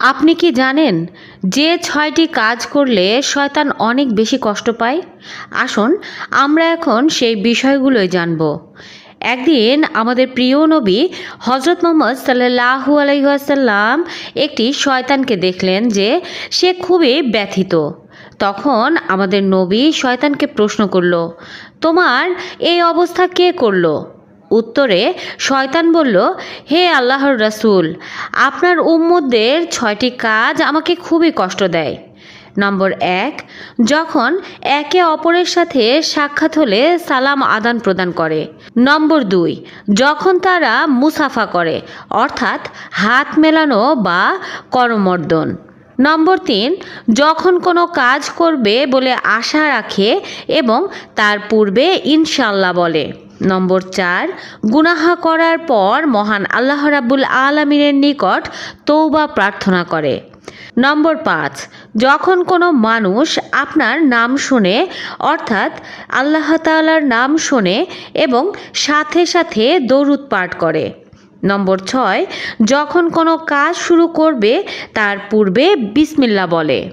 আপনি কি জানেন, যে ছয়টি কাজ করলে শয়তান অনেক বেশি কষ্ট পায়? আসুন, আমরা এখন সেই বিষয়গুলোই জানব। একদিন আমাদের প্রিয় নবী হজরত মোহাম্মদ সাল্লাহু আলহিহাসাল্লাম একটি শয়তানকে দেখলেন যে সে খুবই ব্যথিত। তখন আমাদের নবী শয়তানকে প্রশ্ন করল, তোমার এই অবস্থা কে করল? উত্তরে শয়তান বলল, হে আল্লাহর রাসূল, আপনার উম্মদের ছয়টি কাজ আমাকে খুবই কষ্ট দেয়। নম্বর এক, যখন একে অপরের সাথে সাক্ষাৎ হলে সালাম আদান প্রদান করে। নম্বর দুই, যখন তারা মুসাফা করে, অর্থাৎ হাত মেলানো বা করমর্দন। নম্বর তিন, যখন কোনো কাজ করবে বলে আশা রাখে এবং তার পূর্বে ইনশাল্লাহ বলে। নম্বর চার, গুনাহা করার পর মহান আল্লাহ রাব্বুল আলমিনের নিকট তৌবা প্রার্থনা করে। নম্বর পাঁচ, যখন কোনো মানুষ আপনার নাম শুনে, অর্থাৎ আল্লাহ তাআলার নাম শোনে এবং সাথে সাথে দরুদ পাঠ করে। নম্বর ছয়, যখন কোনো কাজ শুরু করবে, তার পূর্বে বিসমিল্লা বলে।